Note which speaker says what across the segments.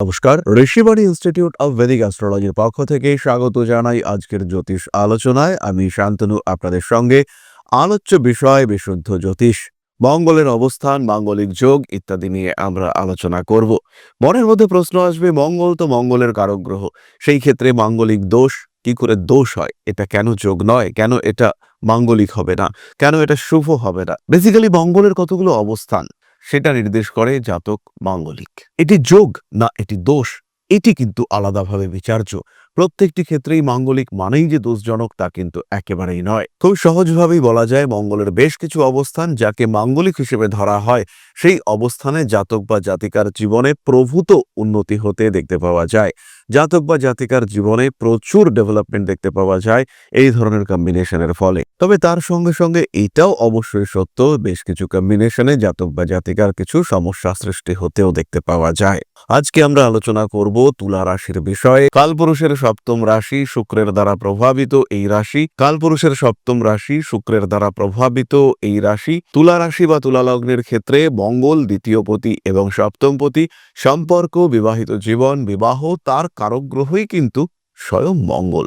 Speaker 1: নমস্কার, Rishibani institute of Vedic অ্যাস্ট্রোলজির পক্ষ থেকে স্বাগত জানাই আজকের জ্যোতিষ আলোচনায়। আমি শান্তনু, আপনাদের সঙ্গে আলোচ্য বিষয় বিশুদ্ধ জ্যোতিষ। মঙ্গলের অবস্থান, মাঙ্গলিক যোগ ইত্যাদি নিয়ে আমরা আলোচনা করব। মনের মধ্যে প্রশ্ন আসবে, মঙ্গল তো মঙ্গলের কারক গ্রহ। সেই ক্ষেত্রে মাঙ্গলিক দোষ, কি করে দোষ হয়? এটা কেন যোগ নয়? কেন এটা মাঙ্গলিক হবে না? কেন এটা শুভ হবে না? বেসিক্যালি মঙ্গলের কতগুলো অবস্থান? সেটা নির্দেশ করে জাতক মাঙ্গলিক। এটি যোগ, না এটি দোষ। এটি কিন্তু আলাদাভাবে বিচার্য। প্রত্যেকটি ক্ষেত্রেই মাঙ্গলিক মানেই যে দোষজনক তা কিন্তু একেবারেই নয়। খুব সহজভাবেই বলা যায়, মঙ্গলের বেশ কিছু অবস্থান যাকে মাঙ্গলিক হিসেবে ধরা হয় সেই অবস্থানে জাতক বা জাতিকার জীবনে প্রভূত উন্নতি হতে দেখতে পাওয়া যায়। জাতক বা জাতিকার জীবনে প্রচুর ডেভেলপমেন্ট দেখতে পাওয়া যায় এই ধরনের কম্বিনেশনের ফলে। তবে তার সঙ্গে সঙ্গে এটাও অবশ্যই সত্য, বেশ কিছু কম্বিনেশনে জাতক বা জাতিকার কিছু সমস্যা সৃষ্টি হতেও দেখতে পাওয়া যায়। আজকে আমরা আলোচনা করব তুলা রাশির বিষয়ে। কালপুরুষের সপ্তম রাশি শুক্রের দ্বারা প্রভাবিত এই রাশি। কালপুরুষের সপ্তম রাশি শুক্রের দ্বারা প্রভাবিত এই রাশি। তুলা রাশি বা তুলা লগ্নের ক্ষেত্রে মঙ্গল, দ্বিতীয় পতি এবং সপ্তম পতি সম্পর্ক, বিবাহিত জীবন, বিবাহ, তার কারক গ্রহই কিন্তু স্বয়ং মঙ্গল।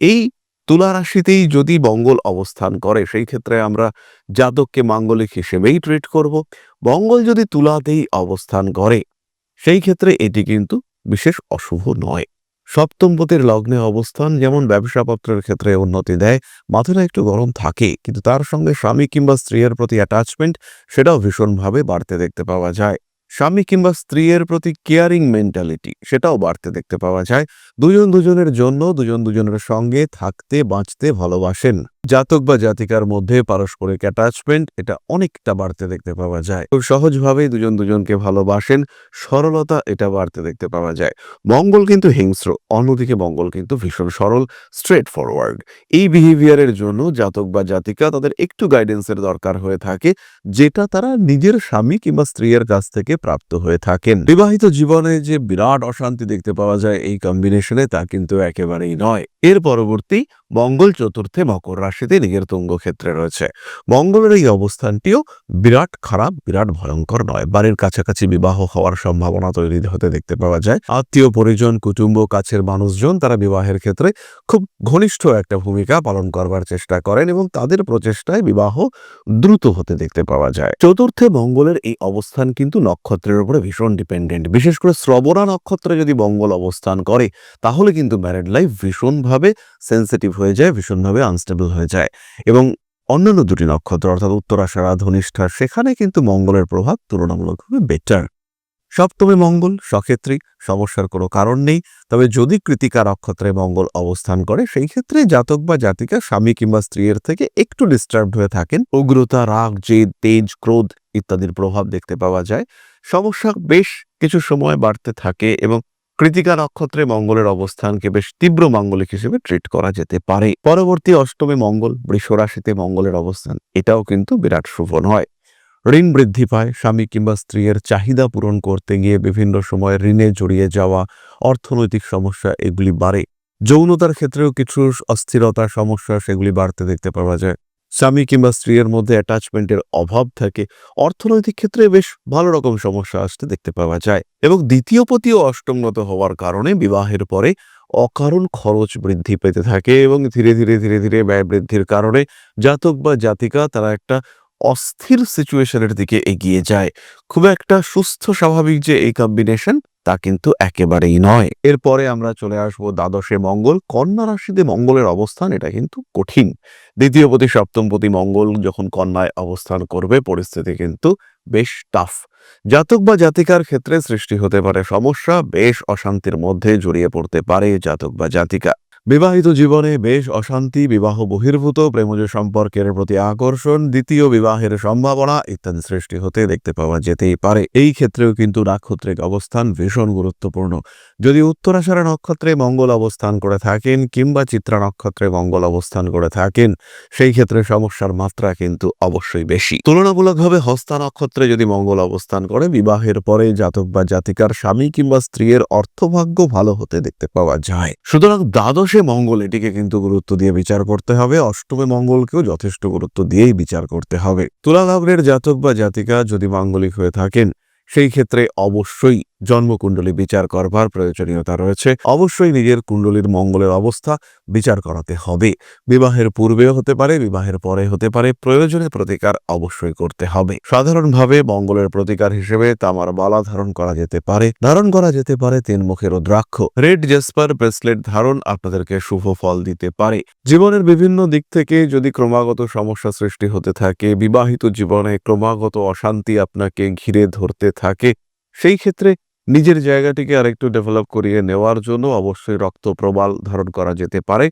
Speaker 1: এই তুলা রাশিতেই যদি মঙ্গল অবস্থান করে, সেই ক্ষেত্রে আমরা জাতককে মাঙ্গলিক হিসেবেই ট্রিট করব। মঙ্গল যদি তুলাতেই অবস্থান করে, সেই ক্ষেত্রে এটি কিন্তু বিশেষ অশুভ নয়। সপ্তমপতির লগ্নে অবস্থান যেমন ব্যবসাপত্রের ক্ষেত্রে উন্নতি দেয় মাথাটা একটু গরম থাকে, কিন্তু তার সঙ্গে স্বামী কিংবা স্ত্রীর প্রতি অ্যাটাচমেন্ট সেটাও ভীষণভাবে বাড়তে দেখতে পাওয়া যায়। স্বামী কিংবা স্ত্রীর প্রতি কেয়ারিং মেন্টালিটি সেটাও বাড়তে দেখতে পাওয়া যায়। দুজন দুজনের জন্য দুজন দুজনের সঙ্গে থাকতে, বাঁচতে ভালোবাসেন। জাতক বা জাতিকার মধ্যে পারস্পরিক অ্যাটাচমেন্ট এটা অনেকটা বাড়তে দেখতে পাওয়া যায়। খুব সহজভাবেই দুজন দুজনকে ভালোবাসেন, সরলতা এটা বাড়তে দেখতে পাওয়া যায়। মঙ্গল কিন্তু হিংস্র, অন্যদিকে মঙ্গল কিন্তু ভীষণ সরল স্ট্রেট ফরওয়ার্ড এই বিহেভিয়ারের জন্য জাতক বা জাতিকা তাদের একটু গাইডেন্সের দরকার হয়ে থাকে, যেটা তারা নিজের স্বামী কিংবা স্ত্রীর কাছ থেকে প্রাপ্ত হয়ে থাকেন। বিবাহিত জীবনে যে বিরাট অশান্তি দেখতে পাওয়া যায় এই কম্বিনেশনে তা কিন্তু একেবারেই নয়। এর পরবর্তী মঙ্গল চতুর্থে মকর রাশিতে নিজের তুঙ্গ ক্ষেত্রে রয়েছে। মঙ্গলের এই অবস্থানটিও বিরাট খারাপ, বিরাট ভয়ঙ্কর নয়। বাড়ির কাছাকাছি বিবাহ হওয়ার সম্ভাবনা তৈরি হতে দেখতে পাওয়া যায়। আত্মীয়, পরিজন, কুটুম্ব, কাছের মানুষজন তারা বিবাহের ক্ষেত্রে খুব ঘনিষ্ঠ একটা ভূমিকা পালন করবার চেষ্টা করেন এবং তাদের প্রচেষ্টায় বিবাহ দ্রুত হতে দেখতে পাওয়া যায়। চতুর্থে মঙ্গলের এই অবস্থান কিন্তু নক্ষত্রের উপরে ভীষণ ডিপেন্ডেন্ট বিশেষ করে শ্রবণা নক্ষত্রে যদি মঙ্গল অবস্থান করে, তাহলে কিন্তু ম্যারেড লাইফ ভীষণভাবে সেন্সিটিভ হয়ে যায়, ভীষণভাবে আনস্টেবল হয়ে যায়। এবং অন্যান্য দুটি নক্ষত্র, অর্থাৎ উত্তরাষাঢ়া ধনিষ্ঠা সেখানে কিন্তু মঙ্গলের প্রভাব তুলনামূলকভাবে বেটার সপ্তমে মঙ্গল, সক্ষেত্রী, সমস্যার কোনো কারণ নেই। তবে যদি কৃতিকা নক্ষত্রে মঙ্গল অবস্থান করে, সেই ক্ষেত্রে জাতক বা জাতিকা, স্বামী কিংবা স্ত্রীর থেকে একটু ডিস্টার্বড হয়ে থাকেন। উগ্রতা, রাগ, জেদ, তেজ, ক্রোধ ইত্যাদির প্রভাব দেখতে পাওয়া যায়। সমস্যা বেশ কিছু সময় বাড়তে থাকে এবং কৃতিকা নক্ষত্রে মঙ্গলের অবস্থানকে বেশ তীব্র মাঙ্গলিক হিসেবে ট্রিট করা যেতে পারে। পরবর্তী অষ্টমে মঙ্গল, বৃষ রাশিতে মঙ্গলের অবস্থান, এটাও কিন্তু বিরাট শুভ নয়। ঋণ বৃদ্ধি পায়, স্বামী কিংবা স্ত্রীর চাহিদা পূরণ করতে গিয়ে বিভিন্ন সময় ঋণে জড়িয়ে যাওয়া, অর্থনৈতিক সমস্যা এগুলি বাড়ে। যৌনতার ক্ষেত্রেও কিছু অস্থিরতা, সমস্যা, সেগুলি বাড়তে দেখতে পাওয়া যায়। স্বামী কিংবা স্ত্রীর মধ্যে অ্যাটাচমেন্টের অভাব থাকে, অর্থনৈতিক ক্ষেত্রে বেশ ভালো রকম সমস্যা আসতে দেখতে পাওয়া যায় এবং দ্বিতীয় পতিও অষ্টমগত হওয়ার কারণে বিবাহের পরে অকারণ খরচ বৃদ্ধি পেতে থাকে এবং ধীরে ধীরে ধীরে ধীরে ব্যয় বৃদ্ধির কারণে জাতক বা জাতিকা তারা একটা অস্থির সিচুয়েশনের দিকে এগিয়ে যায়। খুব একটা সুস্থ, স্বাভাবিক যে এই কম্বিনেশন তা কিন্তু একেবারেই নয়। এরপরে আমরা চলে আসব দ্বাদশে মঙ্গল। কন্যা রাশিতে মঙ্গলের অবস্থান, এটা কিন্তু কঠিন। দ্বিতীয় পতি সপ্তম পতি মঙ্গল যখন কন্যায় অবস্থান করবে, পরিস্থিতি কিন্তু বেশ টাফ জাতক বা জাতিকার ক্ষেত্রে সৃষ্টি হতে পারে সমস্যা, বেশ অশান্তির মধ্যে জড়িয়ে পড়তে পারে জাতক বা জাতিকা। বিবাহিত জীবনে বেশ অশান্তি, বিবাহ বহির্ভূত, প্রেমজ সম্পর্কের প্রতি আকর্ষণ, দ্বিতীয় বিবাহের সম্ভাবনা ইত্যাদি সৃষ্টি হতে দেখতে পাওয়া যেতেই পারে। এই ক্ষেত্রেও কিন্তু নাক্ষত্রিক অবস্থান ভীষণ গুরুত্বপূর্ণ। যদি উত্তরাষাঢ়া নক্ষত্রে মঙ্গল অবস্থান করে থাকেন কিংবা চিত্রা নক্ষত্রে মঙ্গল অবস্থান করে থাকেন, সেই ক্ষেত্রে সমস্যার মাত্রা কিন্তু অবশ্যই বেশি। তুলনামূলকভাবে হস্তা নক্ষত্রে যদি মঙ্গল অবস্থান করে, বিবাহের পরে জাতক বা জাতিকার স্বামী কিংবা স্ত্রীর অর্থভাগ্য ভালো হতে দেখতে পাওয়া যায়। সুতরাং দ্বাদশে মঙ্গল, এটিকে কিন্তু গুরুত্ব দিয়ে বিচার করতে হবে। অষ্টমে মঙ্গলকেও যথেষ্ট গুরুত্ব দিয়েই বিচার করতে হবে। তুলা লগ্নের জাতক বা জাতিকা যদি মাঙ্গলিক হয়ে থাকেন, সেই ক্ষেত্রে অবশ্যই জন্মকুণ্ডলী বিচার করবার প্রয়োজনীয়তা রয়েছে। অবশ্যই নিজের কুণ্ডলীর মঙ্গলের অবস্থা বিচার করাতে হবে। বিবাহের পূর্বেও হতে পারে, বিবাহের পরে হতে পারে, প্রয়োজনে প্রতিকার অবশ্যই করতে হবে। সাধারণভাবে মঙ্গলের প্রতিকার হিসেবে তামার বালা ধারণ করা যেতে পারে। ধারণ করা যেতে পারে তিন মুখের রুদ্রাক্ষ রেড জেসপার ব্রেসলেট ধারণ আপনাদেরকে শুভ ফল দিতে পারে। জীবনের বিভিন্ন দিক থেকে যদি ক্রমাগত সমস্যা সৃষ্টি হতে থাকে, বিবাহিত জীবনে ক্রমাগত অশান্তি আপনাকে ঘিরে ধরতে থাকে, সেই ক্ষেত্রে নিজের জায়গাটিকে আরেকটু ডেভেলপ করিয়ে নেওয়ার জন্য অবশ্যই রক্ত প্রবাল ধারণ করা যেতে পারে।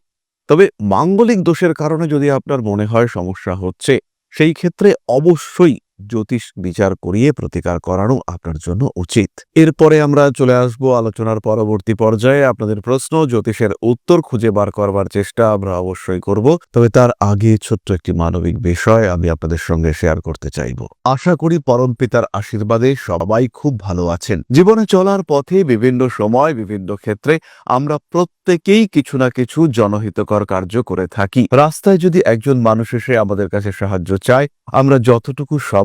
Speaker 1: তবে মাঙ্গলিক দোষের কারণে যদি আপনার মনে হয় সমস্যা হচ্ছে, সেই ক্ষেত্রে অবশ্যই জ্যোতিষ বিচার করিয়ে প্রতিকার করানো আপনার জন্য উচিত। এরপরে আমরা চলে আসব আলোচনার পরবর্তী পর্যায়ে। আপনাদের প্রশ্ন, জ্যোতিষের উত্তর খুঁজে বার করবার চেষ্টা আমরা অবশ্যই করব। তবে তার আগে ছোট্ট একটি মানবিক বিষয় আমি আপনাদের সঙ্গে শেয়ার করতে চাইব। আশা করি পরম পিতার আশীর্বাদে সবাই খুব ভালো আছেন। জীবনে চলার পথে বিভিন্ন সময়, বিভিন্ন ক্ষেত্রে আমরা প্রত্যেকেই কিছু না কিছু জনহিতকর কার্য করে থাকি। রাস্তায় যদি একজন মানুষ এসে আমাদের কাছে সাহায্য চায়, আমরা যতটুকু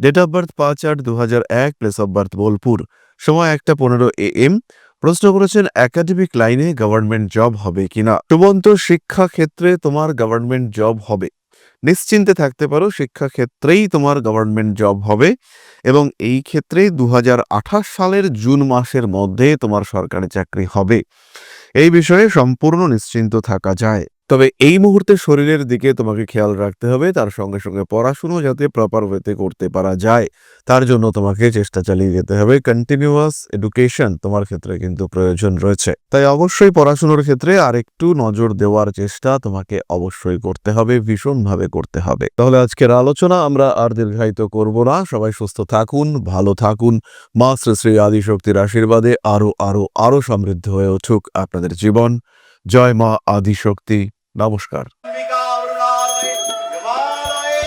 Speaker 1: date of birth পাঁচ আট দু এক প্লেস অফ বার্থ বোলপুর। সময় একটা পনেরো এ এম প্রশ্ন করেছেন একাডেমিক লাইনে গভর্নমেন্ট জব হবে কিনা? সুমন্ত শিক্ষা ক্ষেত্রে তোমার গভর্নমেন্ট জব হবে। নিশ্চিন্তে থাকতে পারো, শিক্ষা ক্ষেত্রেই তোমার গভর্নমেন্ট জব হবে। এবং এই ক্ষেত্রে দু হাজার আঠাশ সালের জুন মাসের মধ্যে তোমার সরকারি চাকরি হবে। এই বিষয়ে সম্পূর্ণ নিশ্চিন্ত থাকা যায়। তবে এই মুহূর্তে শরীরের দিকে তোমাকে খেয়াল রাখতে হবে, তার সঙ্গে সঙ্গে পড়াশুনো যাতে প্রপার ওয়েতে করতে পারা যায়, তার জন্য তোমাকে চেষ্টা চালিয়ে যেতে হবে। কন্টিনিউয়াস এডুকেশন তোমার ক্ষেত্রে কিন্তু প্রয়োজন রয়েছে। তাই অবশ্যই পড়াশুনোর ক্ষেত্রে আরেকটু নজর দেওয়ার চেষ্টা তোমাকে অবশ্যই করতে হবে, ভীষণভাবে করতে হবে। তাহলে আজকের আলোচনা আমরা আর দীর্ঘায়িত করব না। সবাই সুস্থ থাকুন, ভালো থাকুন। মা শ্রী শ্রী আদিশক্তির আশীর্বাদে আরও আরও আরও সমৃদ্ধ হয়ে উঠুক আপনাদের জীবন। জয় মা আদিশক্তি। নমস্কার।
Speaker 2: অম্বিকা অরুণালয়ে হিমালয়ে